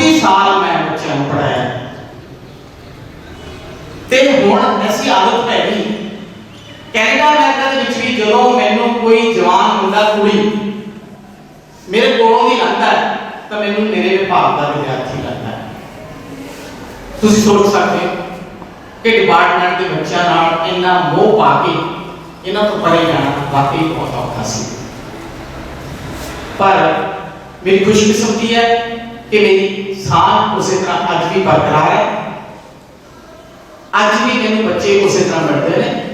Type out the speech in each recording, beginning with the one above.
38 ਸਾਲ ਮੈਂ ਬੱਚਿਆਂ ਨੂੰ ਪੜਾਇਆ ਤੇ ਹੁਣ ਐਸੀ ਆਦਤ ਪੈ ਗਈ। ਕੈਨੇਡਾ ਅਮਰੀਕਾ ਦੇ ਵਿੱਚ ਵੀ ਜਦੋਂ ਮੈਨੂੰ ਕੋਈ ਜਵਾਨ ਮੁੰਡਾ ਕੁੜੀ ਮੇਰੇ ਕੋਲੋਂ ਦੀ ਲੰਘਦਾ ਹੈ, ਤਾਂ ਮੈਨੂੰ ਮੇਰੇ ਵਿਭਾਗ ਦਾ ਵਿਦਿਆਰਥੀ ਲੱਗਦਾ ਹੈ। ਤੁਸੀਂ ਸੋਚ ਸਕਦੇ ਹੋ ਕਿ ਡਿਪਾਰਟਮੈਂਟ ਦੇ ਬੱਚਿਆਂ ਨਾਲ ਇੰਨਾ ਮੋਹ ਪਾ ਕੇ ਇਹਨਾਂ ਤੋਂ ਪਰੇ ਜਾਣਾ ਵਾਕਈ ਬਹੁਤ ਔਖਾ ਸੀ। ਪਰ ਮੇਰੀ ਖੁਸ਼ਕਿਸਮਤੀ ਹੈ ਕਿ ਮੇਰੀ ਸਾਂਝ ਉਸੇ ਤਰ੍ਹਾਂ ਅੱਜ ਵੀ ਬਰਕਰਾਰ ਹੈ। ਅੱਜ ਵੀ ਮੈਨੂੰ ਬੱਚੇ ਉਸੇ ਤਰ੍ਹਾਂ ਮਿਲਦੇ ਨੇ।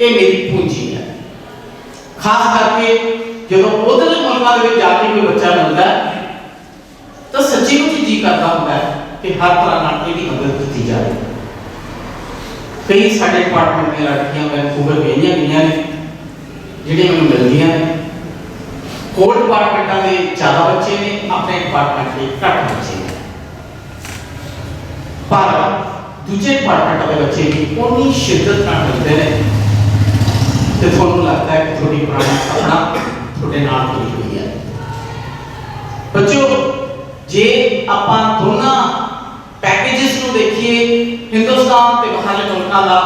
ਇਹ ਮੇਰੀ ਪੂੰਜੀ ਹੈ। ਖਾਸ ਕਰਕੇ ਜਦੋਂ ਉਧਰਲੇ ਮੁਲਕਾਂ ਦੇ ਵਿੱਚ ਜਾ ਕੇ ਕੋਈ ਬੱਚਾ ਮਿਲਦਾ ਤਾਂ ਸੱਚੀ ਮੁੱਚੀ ਜੀ ਕਰਦਾ ਹੁੰਦਾ ਕਿ ਹਰ ਤਰ੍ਹਾਂ ਨਾਲ ਇਹਦੀ ਮਦਦ ਕੀਤੀ ਜਾਵੇ। ਕਈ ਸਾਡੇ ਡਿਪਾਰਟਮੈਂਟ ਦੀਆਂ ਲੜਕੀਆਂ ਵੈਨਕੂਵਰ ਗਈਆਂ ਗਈਆਂ ਨੇ ਜਿਹੜੀਆਂ ਮੈਨੂੰ ਮਿਲਦੀਆਂ ਨੇ। ਹੋਰ ਡਿਪਾਰਟਮੈਂਟਾਂ ਦੇ ਜ਼ਿਆਦਾ ਬੱਚੇ ਨੇ, ਆਪਣੇ ਡਿਪਾਰਟਮੈਂਟ ਦੇ ਘੱਟ ਬੱਚੇ ਨੇ। ਪਰ ਦੂਜੇ ਡਿਪਾਰਟਮੈਂਟਾਂ ਦੇ ਬੱਚੇ ਵੀ ਉਨੀ ਸ਼ਿੱਦਤ ਨਾਲ ਮਿਲਦੇ ਨੇ। ਤੇ ਤੁਹਾਨੂੰ ਲੱਗਦਾ ਹੈ ਕਿ ਤੁਹਾਡੀ ਪੁਰਾਣੀ ਆਪਣਾ ਤੁਹਾਡੇ ਨਾਲ ਜੁੜੀ ਹੋਈ ਹੈ। ਬੱਚਿਓ, ਜੇ ਆਪਾਂ ਦੋਨਾਂ ਪੈਕੇजेस ਨੂੰ ਦੇਖੀਏ, ਹਿੰਦੁਸਤਾਨ ਤੇ ਬਾਹਰਲੇ ਮੁਲਕਾਂ ਦਾ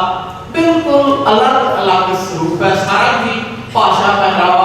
ਬਿਲਕੁਲ ਅਲੱਗ ਅਲੱਗ ਸਰੂਪ ਹੈ। ਸਾਰਾ ਦੀ ਭਾਸ਼ਾ ਪਹਿਰਾਵਾ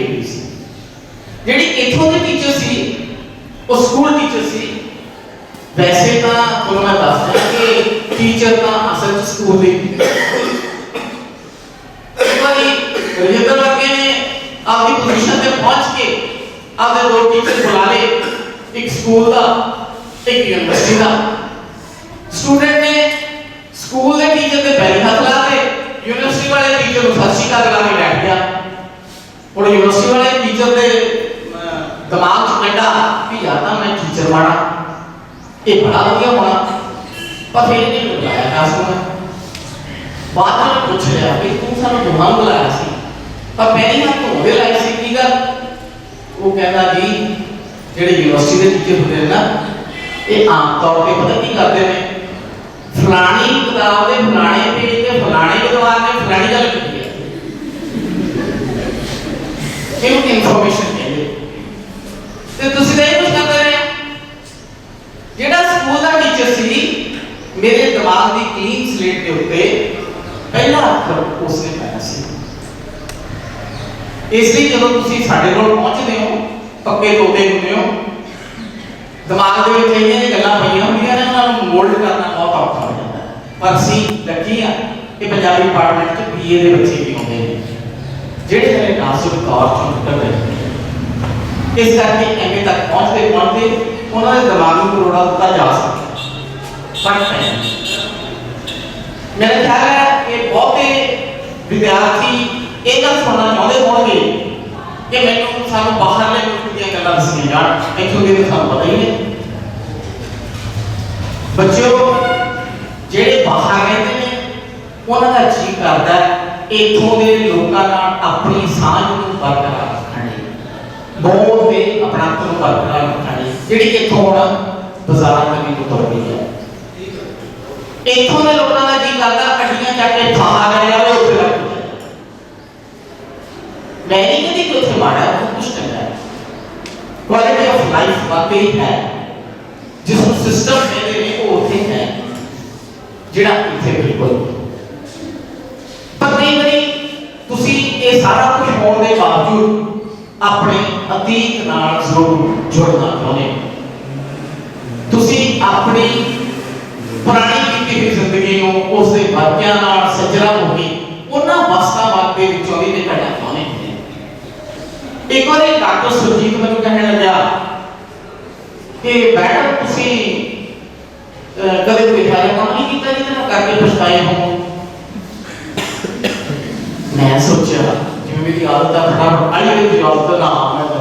ਜਿਹੜੀ ਇੱਥੋਂ ਦੀ ਟੀਚਰ ਸੀ ਉਹ ਸਕੂਲ ਟੀਚਰ ਸੀ ਵੈਸੇ ਤਾਂ ਤੁਹਾਨੂੰ ਮੈਂ ਦੱਸ ਦਿਆਂ ਕਿ ਟੀਚਰ ਤਾਂ ਅਸਲ ਚ ਸਕੂਲ ਦੇ ਇੱਕ ਵਾਰੀ ਰਜਿੰਦਰ ਵਰਗੇ ਨੇ ਆਪਣੀ ਪੋਜੀਸ਼ਨ ਤੇ ਪਹੁੰਚ ਕੇ ਆਪਦੇ ਦੋ ਟੀਚਰ ਬੁਲਾ ਲਏ ਇੱਕ ਸਕੂਲ ਦਾ ਇੱਕ ਯੂਨੀਵਰਸਿਟੀ ਦਾ ਸਟੂਡੈਂਟ ਨੇ ਸਕੂਲ ਦੇ ਟੀਚਰ ਦੇ ਪੈਰੀ ਹੱਥ ਲਾ ਕੇ ਯੂਨੀਵਰਸਿਟੀ ਵਾਲੇ ਟੀਚਰ ਨੂੰ ਸਤਿ ਸ਼੍ਰੀ ਅਕਾਲ ਲਾ ਕੇ ਬੈਠ ਗਿਆ ਹੁਣ ਯੂਨੀਵਰਸਿਟੀ ਵਾਲੇ ਟੀਚਰ ਦੇ دماغ کنڈا بھی آتا میں ٹیچر بنا یہ بڑا ہو گیا ہونا۔ پر پھر نہیں بلایا کلاس میں۔ بعد میں پوچھ لیا کہ تو سانو دماغ بلایا سی۔ پر پہلی بار تو ہوئے لائی سی، کی گل؟ وہ کہنا جی جڑے یونیورسٹی دے ٹیچر ہوتے ہیں نا یہ عام طور پہ پتہ نہیں کرتے ہیں فلانی کتاب دے، فلانے پیج تے فلانے کے دوار نے فلانی گل کی ہے۔ کیوں؟ انفارمیشن ਤੇ ਤੁਸੀਂ ਤਾਂ ਕੁਝ ਕਰਦੇ ਰਹੇ ਜਿਹੜਾ ਸਕੂਲ ਦਾ ਟੀਚਰ ਸੀ, ਮੇਰੇ ਦਿਮਾਗ ਦੀ ਕਲੀਨ ਸਲੇਟ ਦੇ ਉੱਤੇ ਪਹਿਲਾ ਅੱਖਰ ਉਸਨੇ ਪਾਇਆ ਸੀ। ਇਸ ਲਈ ਜਦੋਂ ਤੁਸੀਂ ਸਾਡੇ ਕੋਲ ਪਹੁੰਚਦੇ ਹੋ, ਪੱਕੇ ਤੋਤੇ ਹੁੰਦੇ ਹੋ, ਦਿਮਾਗ ਦੇ ਵਿੱਚ ਇੰਨੀਆਂ ਗੱਲਾਂ ਪਈਆਂ ਹੁੰਦੀਆਂ ਨੇ, ਉਹਨਾਂ ਨੂੰ ਮੋਲਡ ਕਰਨਾ ਬਹੁਤ ਔਖਾ ਹੋ ਜਾਂਦਾ। ਪਰ ਅਸੀਂ ਲੱਕੀ ਆ ਕਿ ਪੰਜਾਬੀ ਡਿਪਾਰਟਮੈਂਟ ਚ ਬੀਏ ਦੇ ਬੱਚੇ ਵੀ ਹੁੰਦੇ ਨੇ, ਜਿਹੜੇ ਨਾਜ਼ੁਕ ਦੌਰ ਚੋਂ ਨਿਕਲ ਨੇ। اس کر کے ایم اے تک پہنچتے پہنچتے انہوں نے دماغی کروڑا ہوتا جا سکتا ہے میرا خیال ہے کہ بہتے ودیارتھی ایک ہاتھ ہونا چاہتے ہو گے کہ میں نے باہر لے ملک گلا دسنی جان اتوں کی تو سانو پتہ ہی ہے بچوں جہے باہر رہتے ہیں انہوں کا جی کرتا ہے اتوں کے لوگوں اپنی سانج برقرار ਬਹੁਤ ਦੇ ਆਪਣਾ ਤੋਂ ਭਰਨਾ ਰੱਖਿਆ ਨਹੀਂ ਜਿਹੜੀ ਇੱਥੋਂ ਹੁਣ ਬਾਜ਼ਾਰਾਂ ਦੇ ਵਿੱਚ ਤੁਰ ਰਹੀ ਹੈ ਇੱਥੋਂ ਦੇ ਲੋਕਾਂ ਦਾ ਜੀ ਲੱਗਦਾ ਕੱਢੀਆਂ ਚੱਕ ਕੇ ਥਾਂ ਆ ਗਏ ਆ ਉਹ ਉੱਥੇ ਲੱਗ ਗਏ ਮੈਂ ਨਹੀਂ ਕਦੀ ਕੋਈ ਉੱਥੇ ਮਾੜਾ ਕੁਝ ਚੰਗਾ ਹੈ ਕੁਆਲਿਟੀ ਆਫ ਲਾਈਫ ਵਾਕਈ ਹੈ ਜਿਸ ਨੂੰ ਸਿਸਟਮ ਹੈ ਦੇ ਵੀ ਉਹ ਉੱਥੇ ਹੈ ਜਿਹੜਾ ਇੱਥੇ ਬਿਲਕੁਲ ਪਰ ਕਈ ਵਾਰੀ ਤੁਸੀਂ ਇਹ ਸਾਰਾ ਕੁਝ ਹੋਣ ਦੇ ਬਾਵਜੂਦ ਆਪਣੇ ਅਤੀਤ ਨਾਲ ਜ਼ਰੂਰ ਜੁੜਨਾ ਚਾਹੁੰਦੇ ਤੁਸੀਂ ਆਪਣੀ ਪੁਰਾਣੀ ਕੀਤੀ ਹੋਈ ਜ਼ਿੰਦਗੀ ਨੂੰ ਉਸ ਦੇ ਵਾਕਿਆਂ ਨਾਲ ਸਜਰਾ ਹੋ ਕੇ ਉਹਨਾਂ ਵਸਤਾਂ ਦੇ ਵਿੱਚੋਂ ਦੀ ਨਿਕਲਣਾ ਚਾਹੁੰਦੇ ਹੋ। ਇੱਕ ਵਾਰੀ ਡਾਕਟਰ ਸੁਰਜੀਤ ਮੈਨੂੰ ਕਹਿਣ ਲੱਗਾ ਕਿ, ਮੈਡਮ, ਤੁਸੀਂ ਕਦੇ ਕੋਈ ਇਹੋ ਕੰਮ ਨਹੀਂ ਕੀਤਾ ਜਿਹਦੇ ਕਰਕੇ ਪਛਤਾਏ ਹੋ ਮੈਂ ਸੋਚਿਆ, ਜਿਵੇਂ ਮੇਰੀ ਆਦਤ ਆ ਫਟਾਫਟ یوزنا ہو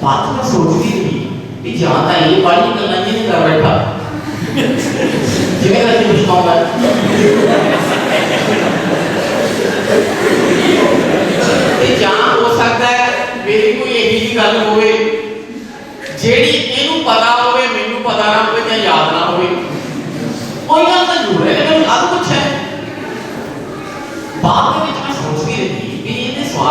پتا نہ ہوئے یا میں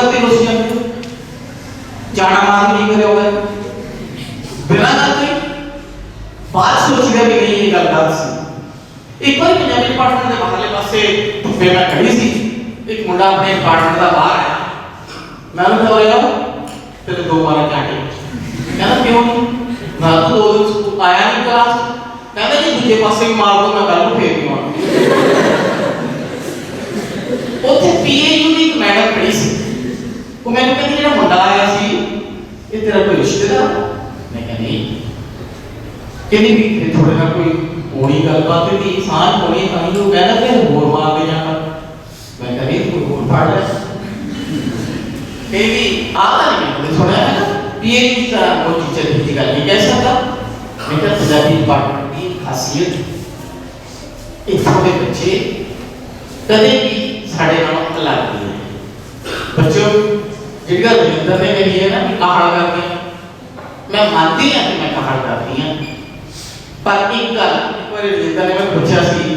کرتے ہیں روسیہ میں چاہنا مات نہیں کرے ہو گئے بنا نہ کریں بات سوچ گئے بھی نہیں یہ گلدہ سے ایک پر میں نیمی پارٹنر نے محلے پاس سے تفے میں کھڑی سی ایک مڈا اپنے پارٹنر دا باہر آیا میں نے کہا رہا ہوں پھر دو بارے چاہتے ہیں کہنا کیوں نہیں میں نے دو دو دو آیا نہیں کلاس کہنا کہ دو جے پاس سے مارکوں میں گلدہ پھیر دیوانا ہوں پی اے یو ਉਹ ਮੈਨੂੰ ਕਹਿੰਦੀ ਜਿਹੜਾ ਮੁੰਡਾ ਆਇਆ ਸੀ ਇਹ ਤੇਰਾ ਕੋਈ ਰਿਸ਼ਤੇਦਾਰ ਮੈਂ ਕਿਹਾ ਨਹੀਂ ਕਹਿੰਦੀ ਵੀ ਇਹ ਥੋੜੇ ਨਾਲ ਕੋਈ ਹੋਣੀ ਗੱਲਬਾਤ ਦੀ ਸਾਂਝ ਹੋਣੀ ਤਾਂ ਹੀ ਉਹ ਕਹਿੰਦਾ ਕਿ ਹੋਰ ਮਾਰ ਕੇ ਜਾਣਾ ਮੈਂ ਕਿਹਾ ਨਹੀਂ ਤੂੰ ਹੋਰ ਫੜ ਲੈ ਕਹਿੰਦੀ ਆ ਤਾਂ ਨਹੀਂ ਮੈਨੂੰ ਸੁਣਿਆ ਹੈ ਵੀ ਇਹ ਕੀ ਤਰ੍ਹਾਂ ਉਹ ਟੀਚਰ ਦੀ ਗੱਲ ਨਹੀਂ ਕਹਿ ਸਕਦਾ ਮੈਂ ਕਿਹਾ ਪੰਜਾਬੀ ਡਿਪਾਰਟਮੈਂਟ ਦੀ ਖਾਸੀਅਤ ਇੱਥੋਂ ਦੇ ਬੱਚੇ ਕਦੇ ਵੀ ਸਾਡੇ ਨਾਲੋਂ ਅਲੱਗ ਨਹੀਂ ਹੈ ਬੱਚੋ جن کا ذکر کرنے کے لیے نا کہاڑ کرتے ہیں میں مانتی ہوں کہ میں کہاڑ کرتی ہوں پر ایک گل ایک بار زندگی میں پوچھا سی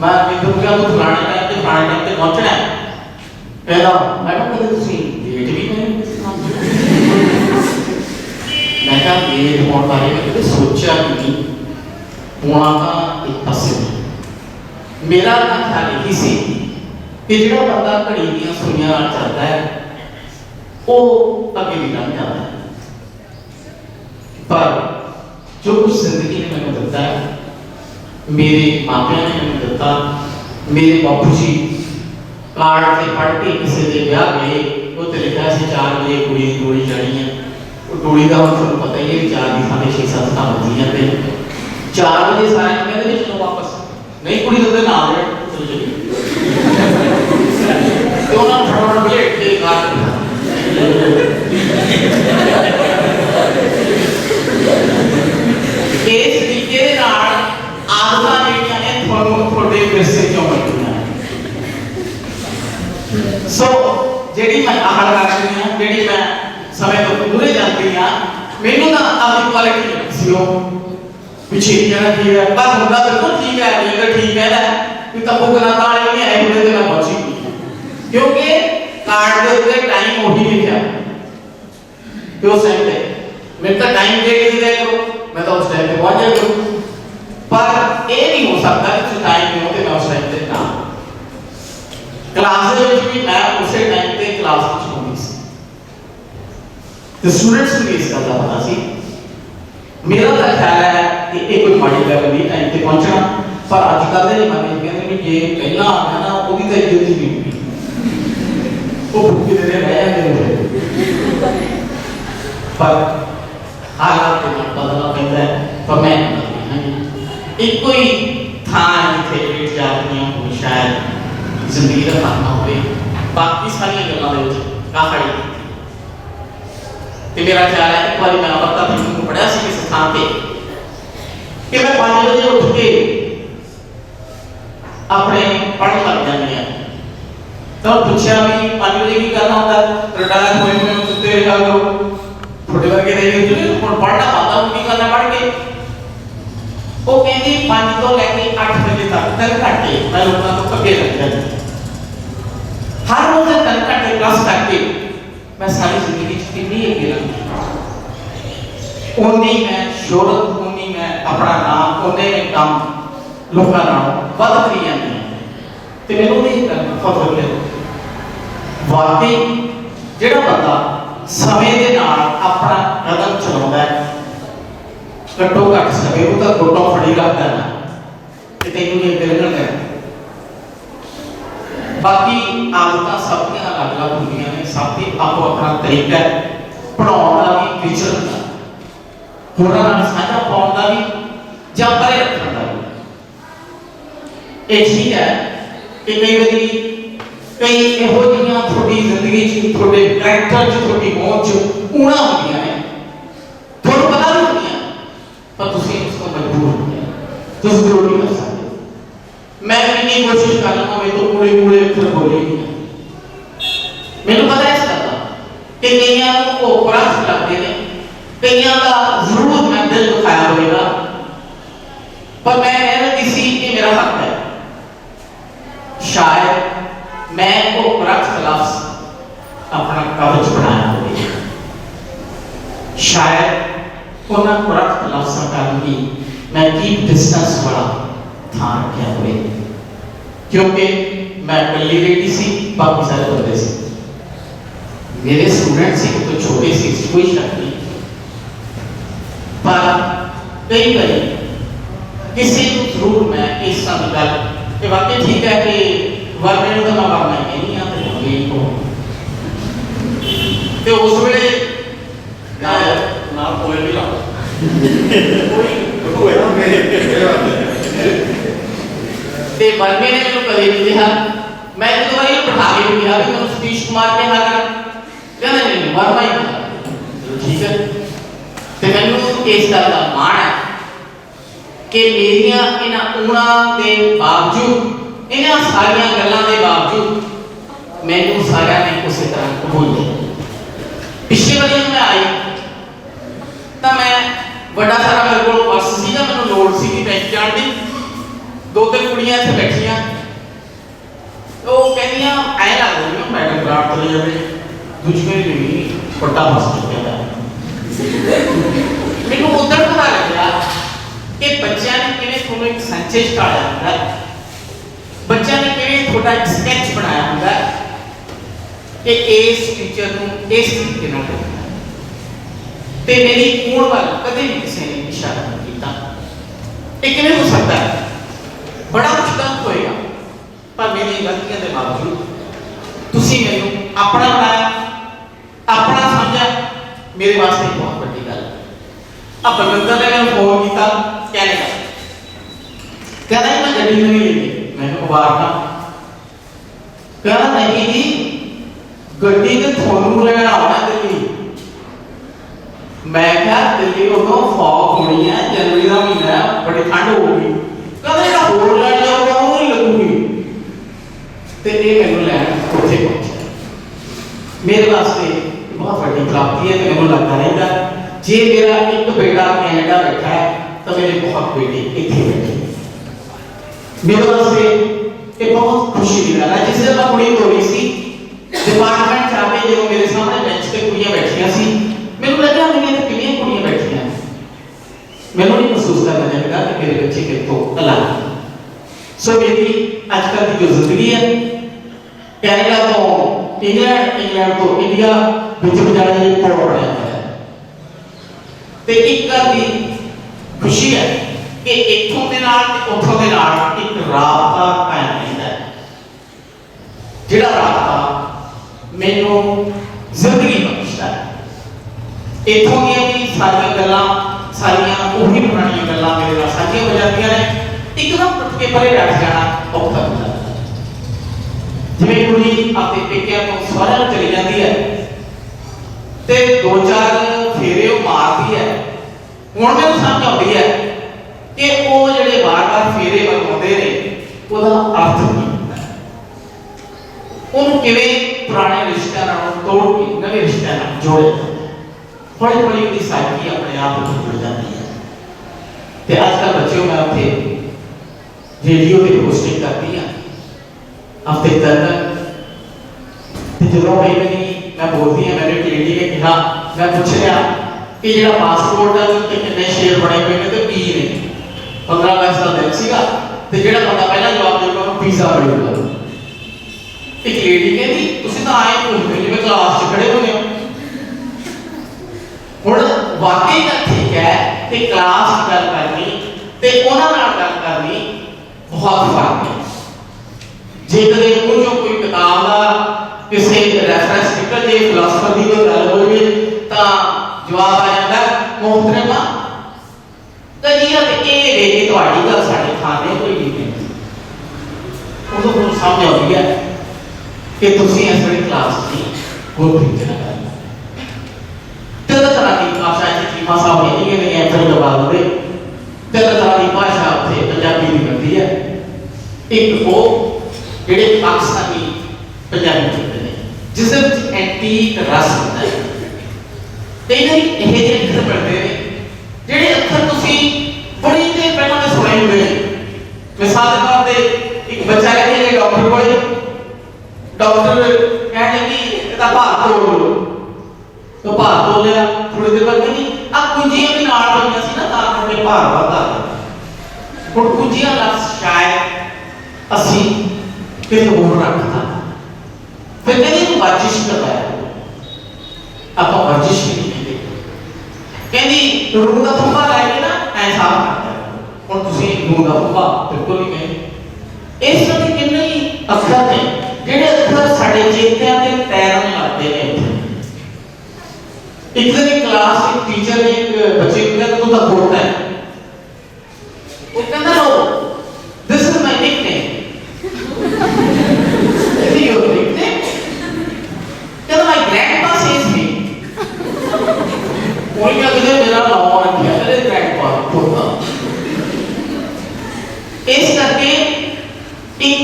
میں مندر کیا تو فلانے ٹائم تے فلانے ٹائم تے پہنچنا ہے کہنا میں کہا کدھر تسی ڈیٹ بھی نہیں میں کہا ڈیٹ ہونے ہے میں کدھر سوچا نہیں پونا کا ایک پسے میرا نہ خیال ہی سی کہ جڑا بندہ کڑی دیاں سنیاں چلتا ہے ਉਹ ਅੱਗੇ ਵੀ ਲੰਘ ਜਾਂਦਾ ਹੈ। ਪਰ ਜੋ ਕੁਝ ਜ਼ਿੰਦਗੀ ਨੇ ਮੈਨੂੰ ਦਿੱਤਾ ਹੈ, ਮੇਰੇ ਮਾਪਿਆਂ ਨੇ ਮੈਨੂੰ ਦਿੱਤਾ, ਮੇਰੇ ਬਾਪੂ ਜੀ ਕਾਰਡ ਤੇ ਪੜ੍ਹ ਕੇ ਕਿਸੇ ਦੇ ਵਿਆਹ ਗਏ, ਉਹ ਤੇ ਲਿਖਿਆ ਸੀ 4 ਵਜੇ ਕੁੜੀ ਦੀ ਡੋਲੀ ਜਾਣੀ ਹੈ। ਉਹ ਡੋਲੀ ਦਾ ਹੁਣ ਤੁਹਾਨੂੰ ਪਤਾ ਹੀ ਹੈ ਵੀ 4 ਦੀ ਥਾਂ 6 7 ਤਾਂ ਵੱਜੀ ਜਾਂਦੇ 4 ਵਜੇ ਸਾਰਿਆਂ ਨੂੰ ਕਹਿੰਦੇ ਵੀ ਚਲੋ ਵਾਪਸ। ਨਹੀਂ, ਕੁੜੀ ਦੇ ਉੱਤੇ ٹھیک ہے پر مردہ بالکل ٹھیک ہے اگر ٹھیک ہے نا تو تب وہ گنا کار نہیں آئے ہوتے تھے نہ پہنچی کیونکہ کارڈ کے اوپر ٹائم ہو ہی لکھا کہ وہ سینٹ ہے میرے تک ٹائم دے کے دے گئے میں تو اس ٹائم پہ پہنچ جائے ہوں پر اے نہیں ہو سکتا کہ اسے ٹائم نہیں ہوتے میں اس ٹائم پہ نہ کلاسے جو بھی میں اسے ٹائم پہ کلاس کی چھوڑی سی تو سوڑنٹس بھی اس کا پتا سی میرا تک خیال ہے ਮਾੜੀ ਗੱਲ ਨਹੀਂ ਟਾਈਮ ਤੇ ਪਹੁੰਚਣਾ ਪਰ ਅੱਜ ਕੱਲ੍ਹ ਦੇ ਜ਼ਮਾਨੇ 'ਚ ਕਹਿੰਦੇ ਵੀ ਜੇ ਪਹਿਲਾਂ ਆ ਗਿਆ ਨਾ ਉਹਦੀ ਤਾਂ ਇੱਜ਼ਤ ਹੀ ਨਹੀਂ ਹੁੰਦੀ ਉਹ ਭੁੱਖੇ ਦੇ ਰਹਿ ਜਾਂਦੇ ਨੇ ਪਰ ਹਾਲਾਤ ਦੇ ਨਾਲ ਬਦਲਣਾ ਪੈਂਦਾ ਹੈ ਪਰ ਮੈਂ ਨਹੀਂ ਇੱਕੋ ਹੀ ਥਾਂ ਜਿੱਥੇ ਲੇਟ ਜਾਂਦੀਆਂ ਹੋਣ ਸ਼ਾਇਦ ਜ਼ਿੰਦਗੀ ਦਾ ਖਾਨਾ ਹੋਵੇ ਬਾਕੀ ਸਾਰੀਆਂ ਗੱਲਾਂ ਦੇ ਵਿੱਚ ਕਾਹੜੀ ਤੇ ਮੇਰਾ ਖਿਆਲ ਹੈ ਇੱਕ ਵਾਰੀ ਮੈਂ ਅਮਰਤਾ ਕੇ ਆਪਣੇ ਪੜ੍ਹਨ ਲੱਗ ਜਾਂਦੀ ਹਾਂ ਤਾਂ ਪੁੱਛਿਆ ਵੀ 5 ਵਜੇ ਕੀ ਕਰਨਾ ਹੁੰਦਾ ਰਿਟਾਇਰ ਹੋਏ ਹੋਏ ਹੋ ਸੁੱਤੇ ਰਿਹਾ ਕਰੋ ਤੁਹਾਡੇ ਵਰਗੇ ਦੇ ਜਿਹੜੇ ਹੁਣ ਪੜ੍ਹਨਾ ਪਾਉਂਦਾ ਉਹ ਕੀ ਕਰਨਾ ਪੜ੍ਹ ਕੇ ਉਹ ਕਹਿੰਦੀ 5 ਤੋਂ ਲੈ ਕੇ 8 ਵਜੇ ਤੱਕ ਤਿੰਨ ਘੰਟੇ ਮੈਂ ਲੋਕਾਂ ਤੋਂ ਅੱਗੇ ਲੱਗ ਜਾਂਦੀ ਹਰ ਰੋਜ਼ ਤਿੰਨ ਘੰਟੇ ਕਲਾਸ ਕਰਕੇ ਮੈਂ ਸਾਰੀ ਜ਼ਿੰਦਗੀ ਚ ਕਿੰਨੀ ਅੱਗੇ ਲੱਗੀ ਉਨੀ ਮੈਂ ਸ਼ੋਹਰਤ ਉਨੀ ਮੈਂ ਆਪਣਾ ਨਾਮ ਉਹਨੇ ਕੰਮ ਲੋਕਾਂ ਨਾਲ ਵੱਧ ਕਰੀ ਜਾਂਦੇ ਤੇ ਮੈਨੂੰ ਨਹੀਂ ਕਰਨਾ ਫਜ਼ਲ ਵਾਕਈ ਜਿਹੜਾ ਬੰਦਾ ਸਮੇਂ ਦੇ ਨਾਲ ਆਪਣਾ ਕਦਮ ਚਲਾਉਂਦਾ ਹੈ, ਘੱਟੋ ਘੱਟ ਸਮੇਂ ਉਹ ਤਾਂ ਗੋਟੋਂ ਫੜੀ ਰੱਖਦਾ ਨਾ ਤੇ ਤੈਨੂੰ ਇਹ ਬਿਲਕੁਲ ਕਰ ਬਾਕੀ ਆਦਤਾਂ ਸਭ ਦੀਆਂ ਅਲੱਗ-ਅਲੱਗ ਹੁੰਦੀਆਂ ਨੇ, ਸਭ ਦੀ ਆਪੋ ਆਪਣਾ ਤਰੀਕਾ ਹੈ। ਪੜਾਉਣ ਦਾ ਵੀ ਵਿਚਰਨ ਦਾ। ਹੋਰਾਂ ਨਾਲ ਸਾਂਝਾ ਪਾਉਣ ਦਾ ਵੀ ਜਾਂ ਪਰੇ ਰੱਖਣ ਦਾ ਵੀ। ਇਹ ਠੀਕ ਹੈ ਕਿ ਕਈ ਵਾਰੀ ਕਈ ਇਹੋ ਜਿਹੀਆਂ ਤੁਹਾਡੀ ਜ਼ਿੰਦਗੀ 'ਚ, ਤੁਹਾਡੇ ਕਰੈਕਟਰ 'ਚ, ਤੁਹਾਡੀ ਪਹੁੰਚ 'ਚ ਊਣਾ ਹੁੰਦੀਆਂ ਨੇ। ਤੁਹਾਨੂੰ ਪਤਾ ਨਹੀਂ ਹੁੰਦੀਆਂ, ਪਰ ਤੁਸੀਂ ਉਸ ਤੋਂ ਮਜਬੂਰ ਹੁੰਦੇ। ਤੁਸੀਂ ਜ਼ਰੂਰ ਕਰ ਸਕਦੇ। ਮੈਂ ਕਿੰਨੀ ਕੋਸ਼ਿਸ਼ ਕਰ ਲਵਾਂ ਮੈਂ ਤੋਂ ਪੂਰੇ ਪੂਰੇ ਅੱਖਰ ਬੋਲੇ ਨਹੀਂ کئی کا ضرور میں دل کو ہوئے گا، پر میں محنت اسی کہ میرا حق ہے۔ شاید میں کو رقص لفظ اپنا کبج بنایا ہوئے۔ شاید انہیں رقص لفظ کا بھی میں کیپ ڈسٹنس بڑا دھیان رکھے ہوئے۔ کیونکہ میں پلی بیٹی سی باقی سارے بندے سے۔ میرے اسٹوڈنٹ سے تو چھوٹے سے کوئی شک ਨਹੀਂ ਪਰ ਕਈ ਵਾਰੀ ਕਿਸੇ ਨੂੰ ਜ਼ਰੂਰ ਮੈਂ ਇਸ ਤਰ੍ਹਾਂ ਦੀ ਗੱਲ ਕਿ ਵਾਕਈ ਠੀਕ ਹੈ ਕਿ ਵਰਨੇ ਨੂੰ ਤਾਂ ਮੈਂ ਵਰਨਾ ਹੀ ਨਹੀਂ ਆ ਤੇ ਉਸ ਵੇਲੇ ਨਾਲ ਨਾਲ ਕੋਲੇ ਵੀ ਲਾ ਤੇ ਵਰਨੇ ਨੇ ਮੈਨੂੰ ਕਦੇ ਨਹੀਂ ਕਿਹਾ। ਮੈਂ ਜਦੋਂ ਵਾਰੀ ਨੂੰ ਬਿਠਾ ਕੇ ਕਿਹਾ ਵੀ ਮੈਨੂੰ ਸਤੀਸ਼ ਕੁਮਾਰ ਕਿਹਾ ਕਰ ਕਹਿੰਦਾ ਨਹੀਂ ਨਹੀਂ ਵਰਮਾ ਹੀ ਠੀਕ ਹੈ। ਤੇ ਮੈਨੂੰ ਇਸ ਗੱਲ ਦਾ ਮਾਣ ਹੈ ਕਿ ਮੇਰੀਆਂ ਇਹਨਾਂ ਊਣਾ ਦੇ ਬਾਵਜੂਦ, ਇਹਨਾਂ ਸਾਰੀਆਂ ਗੱਲਾਂ ਦੇ ਬਾਵਜੂਦ ਮੈਨੂੰ ਸਾਰਿਆਂ ਨੇ ਉਸੇ ਤਰ੍ਹਾਂ ਕਬੂਲ ਕੀਤਾ ਪਿਛਲੇ ਵਾਰੀ ਮੈਂ ਆਈ, ਤਾਂ ਮੈਂ ਵੱਡਾ ਸਾਰਾ ਮੇਰੇ ਕੋਲ ਪਰਸ ਸੀਗਾ, ਮੈਨੂੰ ਲੋੜ ਸੀ ਕਿ ਬੈਂਕ ਜਾਣ ਦੀ। ਦੋ ਤਿੰਨ ਕੁੜੀਆਂ ਇੱਥੇ ਬੈਠੀਆਂ। ਉਹ ਕਹਿੰਦੀਆਂ, ਐ ਲੱਗਦੀ ਜਿਵੇਂ ਮੈਡਮ ਗ੍ਰਾਂਟ ਚਲੇ ਜਾਵੇ ਦੂਜੀ ਮੇਰੀ ਨਹੀਂ, ਵੱਡਾ ਫਸ ਚੁੱਕਿਆ ਉਦੋਂ ਪਤਾ ਲੱਗਿਆ ਕਿ ਬੱਚਿਆਂ ਨੇ ਕਿਵੇਂ ਤੁਹਾਨੂੰ ਇੱਕ ਸੰਚੇਜ ਕਾੜਿਆ ਹੁੰਦਾ? ਬੱਚਿਆਂ ਨੇ ਕਿਵੇਂ ਤੁਹਾਡਾ ਇੱਕ ਸਕੈਚ ਬਣਾਇਆ ਹੁੰਦਾ? ਕਿ ਇਸ ਟੀਚਰ ਨੂੰ ਇਸ ਤਰੀਕੇ ਨਾਲ ਤੇ ਮੇਰੀ ਕੋਣ ਵੱਲ ਕਦੇ ਵੀ ਕਿਸੇ ਨੇ ਇਸ਼ਾਰਾ ਨਹੀਂ ਕੀਤਾ। ਇਹ ਕਿਵੇਂ ਹੋ ਸਕਦਾ ਹੈ? ਬੜਾ ਮੁਸ਼ਕਲ ਹੋਏਗਾ। ਪਰ ਮੇਰੀ ਗਲਤੀਆਂ ਦੇ ਬਾਵਜੂਦ ਤੁਸੀਂ ਮੈਨੂੰ ਆਪਣਾ ਬਣਾਇਆ, ਆਪਣਾ ਸਮਝਿਆ, ਮੇਰੇ ਵਾਸਤੇ ਇਹ ਬਹੁਤ ਵੱਡੀ ਗੱਲ ਹੈ ਆ ਬਲਵਿੰਦਰ ਨੇ ਮੈਨੂੰ ਫੋਨ ਕੀਤਾ ਕਹਿੰਦੇ ਕਹਿੰਦਾ ਜੀ ਮੈਂ ਗੱਡੀ ਨਵੀਂ ਲਈ ਮੈਨੂੰ ਮੁਬਾਰਕਾਂ। ਕਹਿੰਦਾ ਨਹੀਂ ਜੀ, ਗੱਡੀ ਤੇ ਤੁਹਾਨੂੰ ਲੈਣ ਆਉਣਾ ਦਿੱਲੀ। ਮੈਂ ਕਿਹਾ ਦਿੱਲੀ ਉਦੋਂ ਫੌਗ ਹੋਣੀ ਹੈ, ਜਨਵਰੀ ਦਾ ਮਹੀਨਾ ਹੈ, ਬੜੀ ਠੰਡ ਹੋਊਗੀ ਕਹਿੰਦਾ ਜਿਹੜਾ ਹੋਰ ਲੈਣ ਜਾਊਗਾ, ਉਹ ਨਹੀਂ ਲੱਗੂਗੀ। ਤੇ ਇਹ ਮੈਨੂੰ ਲੈਣ ਉੱਥੇ ਪਹੁੰਚਿਆ। ਮੇਰੇ ਵਾਸਤੇ ਬਹੁਤ ਵੱਡੀ ਪ੍ਰਾਪਤੀ ਹੈ, ਤੇ ਮੈਨੂੰ ਲੱਗਦਾ ਰਹਿੰਦਾ। جی میرا ایک بیٹا کینیڈا بیٹھا ہے، تو میرے بہت بیٹی ایک ہی بیٹی میرے واسطے ایک بہت خوشی بھی رہا ہے جس سے میں کڑی توڑی سی ڈپارٹمنٹ چاہتے جو میرے سامنے بینچ پہ کڑیاں بیٹھیاں سی۔ میرے لگا میری تو کنیاں کڑیاں بیٹھی ہیں۔ میں نے نہیں محسوس کر کرنا چاہتا کہ میرے بچے کے تو الگ سو میری آج کل کی جو زندگی ہے کینیڈا تو انگلینڈ انگلینڈ تو انڈیا بچے بچانے کو ہو رہا ہے ਰਾਬਤਾ ਕਾਇਮ ਰਹਿੰਦਾ ਹੈ। ਜਿਹੜਾ ਰਾਬਤਾ ਮੈਨੂੰ ਜ਼ਿੰਦਗੀ ਬਖਸ਼ਦਾ ਹੈ। ਇੱਥੋਂ ਦੀਆਂ ਵੀ ਸਾਰੀਆਂ ਗੱਲਾਂ, ਸਾਰੀਆਂ ਉਹੀ ਪੁਰਾਣੀਆਂ ਗੱਲਾਂ ਮੇਰੇ ਨਾਲ ਸਾਂਝੀਆਂ ਹੋ ਜਾਂਦੀਆਂ ਨੇ। ਇੱਕਦਮ ਟੁੱਟ ਪਰੇ ਬੈਠ ਜਾਣਾ ਔਖਾ ਹੋ ਜਾਂਦਾ ਜਿਵੇਂ ਕੁੜੀ ਆਪਣੇ ਪੇਕਿਆਂ ਤੋਂ ਸਹੁਰਿਆਂ ਨੂੰ ਚਲੀ ਜਾਂਦੀ ਹੈ ਤੇ ਦੋ ਚਾਰ ਫੇਰੇ ਉਹ ਮਾਰਦੀ ਹੈ। ਹੁਣ ਮੈਨੂੰ ਸਮਝ ਆਉਂਦੀ ਹੈ ਕਿ ਉਹ ਜਿਹੜੇ ਵਾਰ-ਵਾਰ ਫੇਰੇ ਮਰਵਾਉਂਦੇ ਨੇ ਉਹਦਾ ਅਰਥ ਕੀ ਹੁੰਦਾ ਹੈ ਉਹਨੂੰ ਕਿਵੇਂ ਪੁਰਾਣੇ ਰਿਸ਼ਤਿਆਂ ਨਾਲ ਤੋੜ ਕੇ ਨਵੇਂ ਰਿਸ਼ਤਿਆਂ ਨਾਲ ਜੋੜਿਆ ਜਾਂਦਾ ਹੈ ਹੌਲੀ ਹੌਲੀ ਉਹਦੀ ਸਾਈਕੀ ਆਪਣੇ ਆਪ ਨੂੰ ਜੁੜ ਜਾਂਦੀ ਹੈ ਤੇ ਅੱਜ ਕੱਲ੍ਹ ਬੱਚਿਓ ਮੈਂ ਉੱਥੇ ਰੇਡੀਓ ਤੇ ਹੋਸਟਿੰਗ ਕਰਦੀ ਆ ਹਫਤੇ ਤੱਕ ਤੇ ਜਦੋਂ ਕਈ ਵਾਰੀ ਮੈਂ ਬੋਲਦੀ ਆ ਮੇਰੇ ਲੇਡੀ ਨੇ ਕਿਹਾ ਮੈਂ ਪੁੱਛ ਲਿਆ ਕਿ ਜਿਹੜਾ ਪਾਸਪੋਰਟ ਦਾ ਤੇ ਕਿੰਨੇ ਸ਼ੇਅਰ ਬਣੇ ਹੋਏ ਨੇ ਤੇ ਕੀ ਨੇ 15 ਅਗਸਤ ਦਾ ਦਿਨ ਸੀਗਾ ਤੇ ਜਿਹੜਾ ਬੰਦਾ ਪਹਿਲਾਂ ਜਵਾਬ ਦੇਊਗਾ ਉਹਨੂੰ ਪੀਜ਼ਾ ਮਿਲੂਗਾ ਇੱਕ ਲੇਡੀ ਕਹਿੰਦੀ, ਤੁਸੀਂ ਤਾਂ ਆਏ ਘੁੰਮਦੇ ਜਿਵੇਂ ਕਲਾਸ 'ਚ ਖੜੇ ਹੋਏ ਹੋ। ਹੁਣ ਵਾਕਈ ਤਾਂ ਠੀਕ ਹੈ ਕਿ ਕਲਾਸ 'ਚ ਗੱਲ ਕਰਨੀ ਤੇ ਉਹਨਾਂ ਨਾਲ ਗੱਲ ਕਰਨੀ ਬਹੁਤ ਫ਼ਰਕ ਹੈ। ਜੇ ਕਦੇ ਮੂੰਹ ਕੋਈ ਕਿਤਾਬ ਦਾ ਕਿਸੇ ਰੈਫਰੈਂਸ ਨਿਕਲ ਜੇ ਫਿਲਾਸਫਰ ਦੀ ਕੋਈ ਗੱਲ ਹੋਵੇ ਤਾਂ ਜਵਾਬ ਆ ਜਾਂਦਾ, ਮੁਹਤਰਮਾ ਕਦੀ ਤੇ ਇਹ ਵੇ ਤੁਹਾਡੀ ਗੱਲ ਸਾਡੇ ਖਾਨੇ ਕੋਈ ਸਮਝ ਆਉਂਦੀ ਹੈ ਕਿ ਤੁਸੀਂ ਇਸ ਵੇਲੇ ਕਲਾਸ ਦੀ ਹੋਰ ਤਰੀਕੇ ਨਾਲ ਕਰਨਾ ਤਿੰਨ ਤਰ੍ਹਾਂ ਦੀ ਭਾਸ਼ਾ ਚ ਚੀਮਾ ਸਾਹਿਬ ਨੇ ਇਹ ਨਹੀਂ ਇੱਥੇ ਜਵਾਬ ਦੇ ਤਿੰਨ ਤਰ੍ਹਾਂ ਦੀ ਭਾਸ਼ਾ ਉੱਥੇ ਪੰਜਾਬੀ ਦੀ ਬਣਦੀ ਹੈ ਇੱਕ ਉਹ ਜਿਹੜੇ ਪਾਕਿਸਤਾਨੀ ਪੰਜਾਬੀ ਚੁੱਕਦੇ ਨੇ ਜਿਸ ਦੇ ਵਿੱਚ ਐਂਟੀਕ ਰਸ ਹੁੰਦਾ ਹੈ ਤੇ ਇਹਨਾਂ ਦੀ ਇਹ ਜਿਹੇ ਅੱਖਰ ਬਣਦੇ ਪੜਦਾ ਹੁਣ ਕੁਝਿਆ ਲਾ ਸ਼ਾਇਦ ਅਸੀਂ ਫਿਰ ਉਹ ਰੱਖਦਾ ਫਿਰ ਕਹਿੰਦੇ ਨੂੰ ਵਰਜਿਸ਼ ਕਰਦਾ ਆਪਾਂ ਵਰਜਿਸ਼ ਨਹੀਂ ਕੀਤੀ ਕਹਿੰਦੀ ਰੂਹ ਦਾ ਫੁੱਫਾ ਲੈ ਕੇ ਨਾ ਐਸਾ ਹੁਣ ਤੁਸੀਂ ਰੂਹ ਦਾ ਫੁੱਫਾ ਬਿਲਕੁਲ ਹੀ ਨਹੀਂ ਇਸ ਤਰ੍ਹਾਂ ਦੇ ਕਿੰਨੇ ਹੀ ਅੱਖਰ ਨੇ ਜਿਹੜੇ ਅੱਖਰ ਸਾਡੇ ਚੇਤਿਆਂ ਦੇ ਪੈਰਾਂ ਨੂੰ ਲੱਗਦੇ ਨੇ ਇੱਕ ਦਿਨ ਕਲਾਸ ਵਿੱਚ ਟੀਚਰ ਨੇ ਇੱਕ ਬੱਚੇ ਨੂੰ ਕਿਹਾ ਤੂੰ ਤਾਂ ਬੋਲਦਾ ਹੈ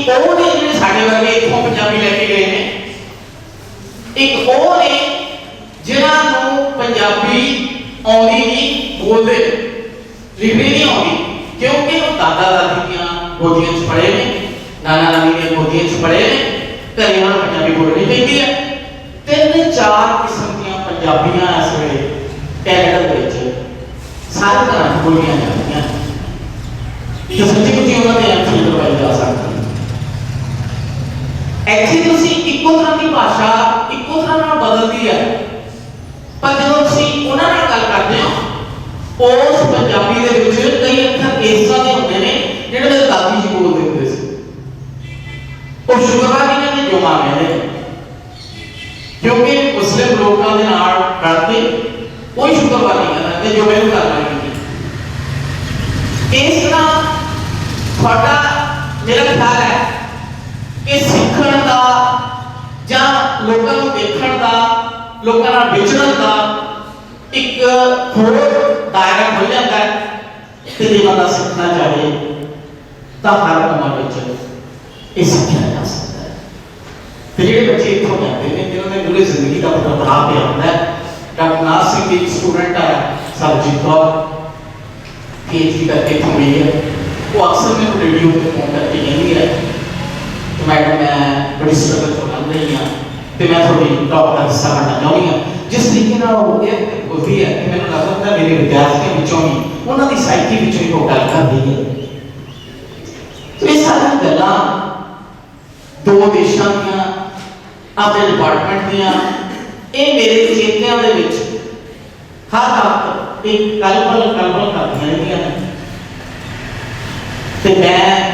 ਉਹ ਨੇ ਜਿਹੜੇ ਸਾਡੇ ਵਰਗੇ ਇੱਥੋਂ ਪੰਜਾਬੀ ਲੈ ਕੇ ਗਏ ਨੇ, ਇੱਕ ਉਹ ਨੇ ਜਿਨ੍ਹਾਂ ਨੂੰ ਪੰਜਾਬੀ ਆਉਂਦੀ ਨਹੀਂ, ਬੋਲਦੇ ਲਿਖਣੀ ਨਹੀਂ ਆਉਂਦੀ, ਕਿਉਂਕਿ ਉਹ ਦਾਦਾ ਦਾਦੀ ਦੀਆਂ ਗੋਦੀਆਂ 'ਚ ਪੜੇ ਨੇ, ਨਾਨਾ ਨਾਨੀ ਦੀਆਂ ਗੋਦੀਆਂ 'ਚ ਪੜੇ ਨੇ, ਘਰੇ ਉਹਨਾਂ ਨੂੰ ਪੰਜਾਬੀ ਬੋਲਣੀ ਪੈਂਦੀ ਹੈ। ਤਿੰਨ ਚਾਰ ਕਿਸਮ ਦੀਆਂ ਪੰਜਾਬੀਆਂ ਇਸ ਵੇਲੇ ਕੈਨੇਡਾ ਦੇ ਵਿੱਚ ਸਾਰੇ ਤਰ੍ਹਾਂ ਬੋਲੀਆਂ ਜਾਂਦੀਆਂ ਕਿ ਸੱਚੀ ਮੁੱਚੀ ਉਹਨਾਂ ਦੇ ਐਂਟਰੀ ਕਰਵਾਈ ਜਾ ਸਕਦਾ ਇੱਥੇ ਤੁਸੀਂ ਇੱਕੋ ਤਰ੍ਹਾਂ ਦੀ ਭਾਸ਼ਾ ਇੱਕੋ ਤਰ੍ਹਾਂ ਨਾਲ ਬਦਲਦੀ ਹੈ ਪਰ ਜਦੋਂ ਤੁਸੀਂ ਉਹਨਾਂ ਨਾਲ ਗੱਲ ਕਰਦੇ ਹੋ ਉਸ ਪੰਜਾਬੀ ਦੇ ਵਿੱਚ ਕਈ ਅੱਖਰ ਇਸ ਤਰ੍ਹਾਂ ਦੇ ਹੁੰਦੇ ਨੇ ਜਿਹੜੇ ਮੇਰੇ ਦਾਦੀ ਜੀ ਬੋਲਦੇ ਹੁੰਦੇ ਸੀ ਉਹ ਸ਼ੁਕਰਵਾਰ ਇਹਨਾਂ ਨੇ ਜੋ ਮੰਗਦੇ ਨੇ ਕਿਉਂਕਿ ਮੁਸਲਿਮ ਲੋਕਾਂ ਦੇ ਨਾਲ ਰਲ ਕੇ ਕੋਈ ਸ਼ੁਕਰਵਾਰ ਨਹੀਂ ਕਰਦਾ ਤੇ ਜੋ ਮੈਨੂੰ ਕਰਨਾ ਨਹੀਂ ਇਸ ਤਰ੍ਹਾਂ ਤੁਹਾਡਾ ਮੇਰਾ ਖਿਆਲ ਹੈ ਕਿ ਸਿੱਖਣ ਦਾ ਜਾਂ ਲੋਕਾਂ ਨੂੰ ਦੇਖਣ ਦਾ, ਲੋਕਾਂ ਨਾਲ ਵਿਚਰਨ ਦਾ ਇੱਕ ਹੋਰ ਦਾਇਰਾ ਹੋ ਜਾਂਦਾ ਹੈ ਤੇ ਜੇ ਬੰਦਾ ਸਿੱਖਣਾ ਚਾਹੇ ਤਾਂ ਹਰ ਉਮਰ ਵਿੱਚ ਇਹ ਸਿੱਖਿਆ ਜਾ ਸਕਦਾ ਹੈ। ਤੇ ਜਿਹੜੇ ਬੱਚੇ ਇੱਥੋਂ ਜਾਂਦੇ ਨੇ, ਜਿਨ੍ਹਾਂ ਨੇ ਪੂਰੀ ਜ਼ਿੰਦਗੀ ਦਾ ਪਤਾ ਬਣਾ ਪਿਆ ਹੁੰਦਾ ਹੈ, ਡਾਕਟਰ ਨਾਥ ਸਿੰਘ ਦੀ ਇੱਕ ਸਟੂਡੈਂਟ ਹੈ ਸਰਜੀਤ ਕੌਰ ਪੀਐਚਡੀ ਕਰਕੇ ਇੱਥੋਂ ਗਈ ਹੈ। ਉਹ ਅਕਸਰ ਮੈਨੂੰ ਰੇਡੀਓ ਤੇ ਫੋਨ ਕਰਕੇ ਕਹਿੰਦੀ ਹੈ ਕਿ ਮੈਡਮ ਮੈਂ ਬੜੀ ਸਟਰਗਲ ਤੋਂ ਲੰਘ ਰਹੀ ਹਾਂ ਤੇ ਮੈਂ ਤੁਹਾਡੀ ਟੌਪ ਦਾ ਹਿੱਸਾ ਬਣਨਾ ਚਾਹੁੰਦੀ ਹਾਂ। ਜਿਸ ਤਰੀਕੇ ਨਾਲ ਉਹ ਇਹ ਬੋਲਦੀ ਹੈ ਕਿ ਮੈਨੂੰ ਲੱਗਦਾ ਮੇਰੇ ਵਿਦਿਆਰਥੀਆਂ ਵਿੱਚੋਂ ਹੀ ਉਹਨਾਂ ਦੀ ਸਾਈਕੀ ਵਿੱਚੋਂ ਹੀ ਉਹ ਗੱਲ ਕਰਦੀ ਹੈ। ਸੋ ਇਹ ਸਾਰੀਆਂ ਗੱਲਾਂ ਦੋ ਦੇਸ਼ਾਂ ਦੀਆਂ, ਆਪਣੇ ਡਿਪਾਰਟਮੈਂਟ ਦੀਆਂ, ਇਹ ਮੇਰੇ ਚੇਤਿਆਂ ਦੇ ਵਿੱਚ ਹਰ ਵਕਤ ਇੱਕ ਕਲਪਲ ਕਲਪਲ ਕਰਦੀਆਂ ਰਹਿੰਦੀਆਂ ਨੇ। ਤੇ ਮੈਂ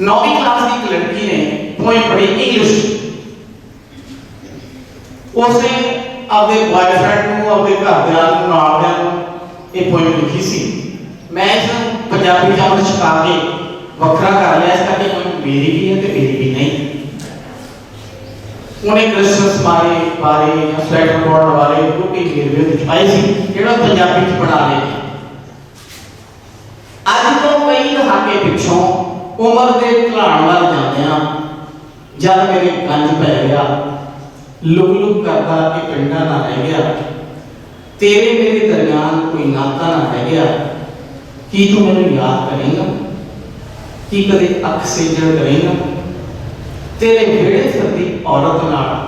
ਨੌਵੀਂ ਕਲਾਸ ਦੀ ਇੱਕ ਲੜਕੀ ਨੇ ਪੋਇਮ ਪੜ੍ਹੀ ਇੰਗਲਿਸ਼ ਉਸਨੇ ਆਪਣੇ ਬॉयਫ੍ਰੈਂਡ ਨੂੰ ਆਪਣੇ ਘਰਦਿਆਂ ਨੂੰ, ਨਾਲਦਿਆਂ ਨੂੰ ਇਹ ਪੋਇਮ ਲਿਖੀ ਸੀ। ਮੈਂ ਇਸ ਨੂੰ ਪੰਜਾਬੀ ਜਾਮਣ ਛਪਾ ਕੇ ਵੱਖਰਾ ਕਰ ਲਿਆ, ਇਸ ਕਰਕੇ ਪੋਇਮ ਮੇਰੀ ਵੀ ਹੈ ਤੇ ਮੇਰੀ ਵੀ ਨਹੀਂ। ਉਹਨੇ ਕ੍ਰਿਸਮਸ ਬਾਰੇ ਬਾਰੇ ਜਾਂ ਸਵੈਟਰ ਬਾਰੇ ਉਹ ਵੀ ਵਿੱਚ ਆਈ ਸੀ, ਜਿਹੜਾ ਪੰਜਾਬੀ ਚ ਬਣਾ ਲਏ ਅੱਜ ਤੋਂ ਉਮਰ ਦੇ ਢਲਾਣ ਵੱਲ ਜਾਂਦਿਆਂ ਜਦ ਮੇਰੇ ਗੰਜ ਪੈ ਗਿਆ, ਲੁਕ ਲੁਕ ਕਰਦਾ ਕਿ ਪਿੰਡਾ ਨਾ ਰਹਿ ਗਿਆ। ਤੇਰੇ ਮੇਰੇ ਦਰਮਿਆਨ ਕੋਈ ਨਾਤਾ ਨਾ ਰਹਿ ਗਿਆ। ਕੀ ਤੂੰ ਮੈਨੂੰ ਯਾਦ ਕਰੇਂਗਾ? ਕੀ ਕਦੇ ਅੱਖ ਸੇਜਣ ਕਰੇਂਗਾ? ਤੇਰੇ ਵਿਹੜੇ ਫਿਰਦੀ ਔਰਤ ਨਾਲ।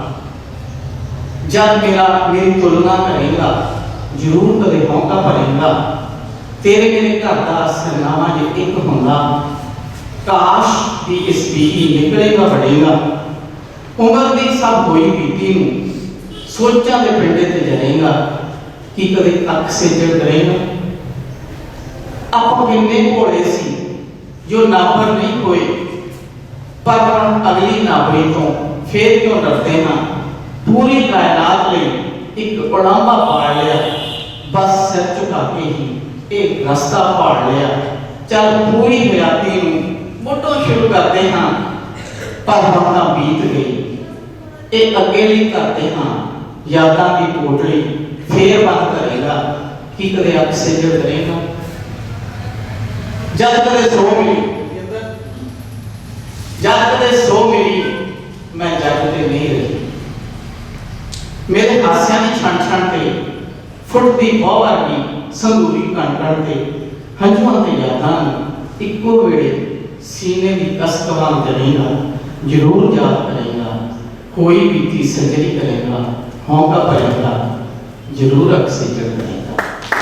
ਜਦ ਮੇਰਾ ਮੇਰੀ ਤੁਲਨਾ ਕਰੇਗਾ, ਜ਼ਰੂਰ ਕਦੇ ਹੌਂਕਾ ਭਰੇਗਾ। ਤੇਰੇ ਮੇਰੇ ਘਰ ਦਾ ਸਰਨਾਮਾ ਜੇ ਇੱਕ ਹੁੰਦਾ ਕਾਸ਼ ਦੀ ਇਸ ਬੀਹੀ ਨਿਕਲੇਗਾ ਵੜੇਗਾ। ਉਮਰ ਦੀ ਸਭ ਹੋਈ ਬੀਤੀ ਨੂੰ ਸੋਚਾਂ ਦੇ ਪਿੰਡੇ ਤੇ ਜਰੇਗਾ ਕੀ ਕਦੇ ਅੱਖ ਸੇਜਣ ਕਰੇਗਾ। ਆਪਾਂ ਕਿੰਨੇ ਭੋਲੇ ਸੀ ਜੋ ਨਾਪਰ ਨਹੀਂ ਹੋਏ, ਪਰ ਅਗਲੀ ਨਾਪਰੀ ਤੋਂ ਫੇਰ ਕਿਉਂ ਡਰਦੇ ਹਾਂ? ਪੂਰੀ ਕਾਇਨਾਤ ਲਈ ਇੱਕ ਉਡਾਮਾ ਪਾੜ ਲਿਆ। ਬਸ ਸਿਰ ਝੁਕਾ ਕੇ ਹੀ ਇਹ ਰਸਤਾ ਪਾੜ ਲਿਆ। ਚੱਲ ਪੂਰੀ ਹਯਾਤੀ ਕਰਦੇ ਹਾਂ, ਪਰ ਹੁਣ ਬੀਤ ਗਈ। ਇਹ ਅੱਗੇ ਲਈ ਕਰਦੇ ਹਾਂ, ਯਾਦਾਂ ਦੀ ਪੋਟਲੀ ਫੇਰ ਬੰਦ ਕਰੇਗਾ, ਕੀ ਕਦੇ ਅੱਖ ਸੇ ਕਰੇਗਾ। ਜਦ ਕਦੇ ਸੋ ਮਿਲੀ, ਜਦ ਕਦੇ ਸੋ ਮਿਲੀ, ਮੈਂ ਜੱਗ ਤੇ ਨਹੀਂ ਰਹੀ। ਮੇਰੇ ਹਾਸਿਆਂ ਦੀ ਛਣ ਛਣ ਤੇ ਫੁੱਟਦੀ ਬਹੁ ਵਰਗੀ ਸੰਦੂਰੀ ਕਣ ਕਣ ਤੇ, ਹੰਝੂਆਂ ਤੇ ਯਾਦਾਂ ਨੂੰ ਇੱਕੋ ਵੇਲੇ ਸੀਨੇ ਦੀ ਕਸਕਵਾਂ ਜਰੇਗਾ ਜ਼ਰੂਰ ਯਾਦ ਕਰੇਗਾ, ਕੋਈ ਬੀਤੀ ਸੰਜਰੀ ਕਰੇਗਾ ਹੌਂਕਾ ਭਰੇਗਾ ਜ਼ਰੂਰ ਅਕਸੇ ਕਰੇਗਾ